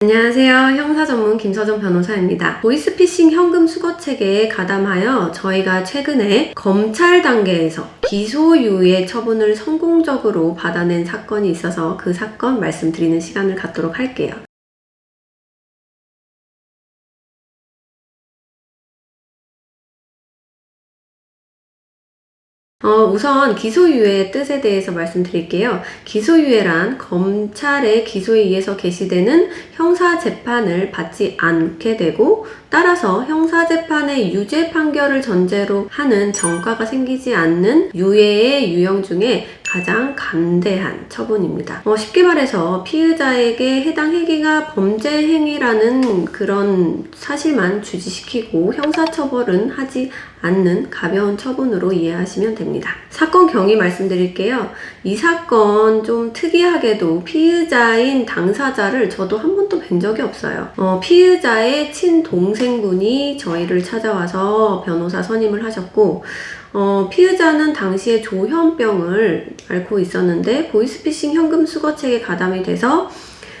안녕하세요. 형사 전문 김서정 변호사입니다. 보이스피싱 현금 수거 체계에 가담하여 저희가 최근에 검찰 단계에서 기소유예 처분을 성공적으로 받아낸 사건이 있어서 그 사건 말씀드리는 시간을 갖도록 할게요. 어, 우선 기소유예의 뜻에 대해서 말씀드릴게요. 기소유예란 검찰의 기소에 의해서 개시되는 형사재판을 받지 않게 되고 따라서 형사재판의 유죄 판결을 전제로 하는 정과가 생기지 않는 유예의 유형 중에 가장 감대한 처분입니다. 어, 쉽게 말해서 피의자에게 해당 행위가 범죄 행위라는 그런 사실만 주지시키고 형사처벌은 하지 않는 가벼운 처분으로 이해하시면 됩니다. 사건 경위 말씀드릴게요. 이 사건 좀 특이하게도 피의자인 당사자를 저도 한 번도 뵌 적이 없어요. 어, 피의자의 친동생분이 저희를 찾아와서 변호사 선임을 하셨고, 어, 피의자는 당시에 조현병을 앓고 있었는데 보이스피싱 현금 수거책에 가담이 돼서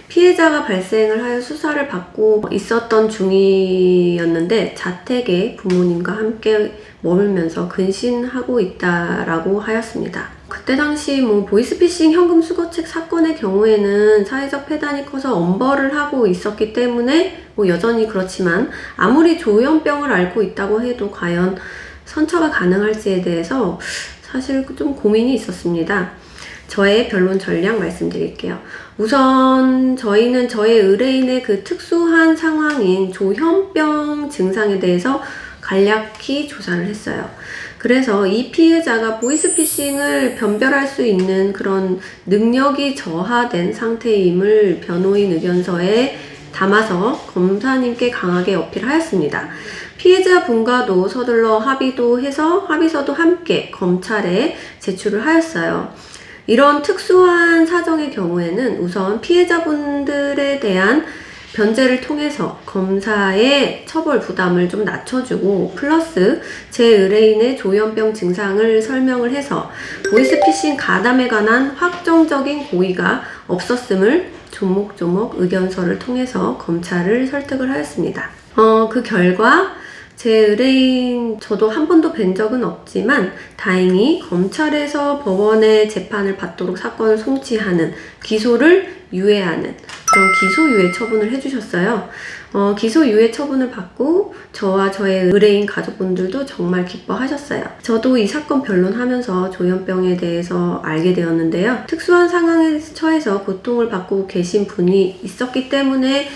피해자가 발생을 하여 수사를 받고 있었던 중이었는데 자택에 부모님과 함께 머물면서 근신하고 있다라고 하였습니다. 그때 당시 뭐 보이스피싱 현금 수거책 사건의 경우에는 사회적 폐단이 커서 엄벌을 하고 있었기 때문에 뭐 여전히 그렇지만 아무리 조현병을 앓고 있다고 해도 과연 선처가 가능할지에 대해서 사실 좀 고민이 있었습니다. 저의 변론 전략 말씀드릴게요. 우선 저희는 저의 의뢰인의 그 특수한 상황인 조현병 증상에 대해서 간략히 조사를 했어요. 그래서 이 피해자가 보이스피싱을 변별할 수 있는 그런 능력이 저하된 상태임을 변호인 의견서에 담아서 검사님께 강하게 어필하였습니다. 피해자 분과도 서둘러 합의도 해서 합의서도 함께 검찰에 제출을 하였어요. 이런 특수한 사정의 경우에는 우선 피해자분들에 대한 변제를 통해서 검사의 처벌 부담을 좀 낮춰주고 플러스 제 의뢰인의 조현병 증상을 설명을 해서 보이스피싱 가담에 관한 확정적인 고의가 없었음을 조목조목 의견서를 통해서 검찰을 설득을 하였습니다. 어, 그 결과 제 의뢰인 저도 한 번도 뵌 적은 없지만 다행히 검찰에서 법원의 재판을 받도록 사건을 송치하는 기소를 유예하는 기소유예 처분을 해주셨어요. 어, 기소유예 처분을 받고 저와 저의 의뢰인 가족분들도 정말 기뻐하셨어요. 저도 이 사건 변론하면서 조현병에 대해서 알게 되었는데요. 특수한 상황에 처해서 고통을 받고 계신 분이 있었기 때문에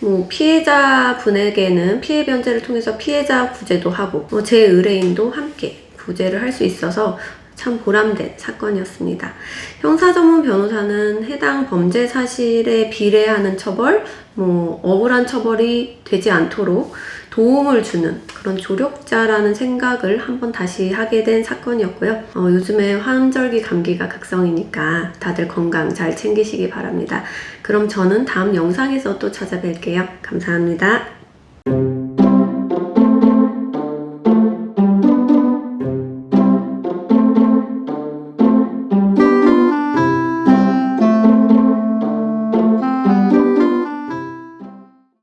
뭐 피해자 분에게는 피해 변제를 통해서 피해자 구제도 하고 어, 제 의뢰인도 함께 구제를 할 수 있어서 참 보람된 사건이었습니다. 형사 전문 변호사는 해당 범죄 사실에 비례하는 처벌, 뭐 억울한 처벌이 되지 않도록 도움을 주는 그런 조력자라는 생각을 한번 다시 하게 된 사건이었고요. 어, 요즘에 환절기 감기가 극성이니까 다들 건강 잘 챙기시기 바랍니다. 그럼 저는 다음 영상에서 또 찾아뵐게요. 감사합니다.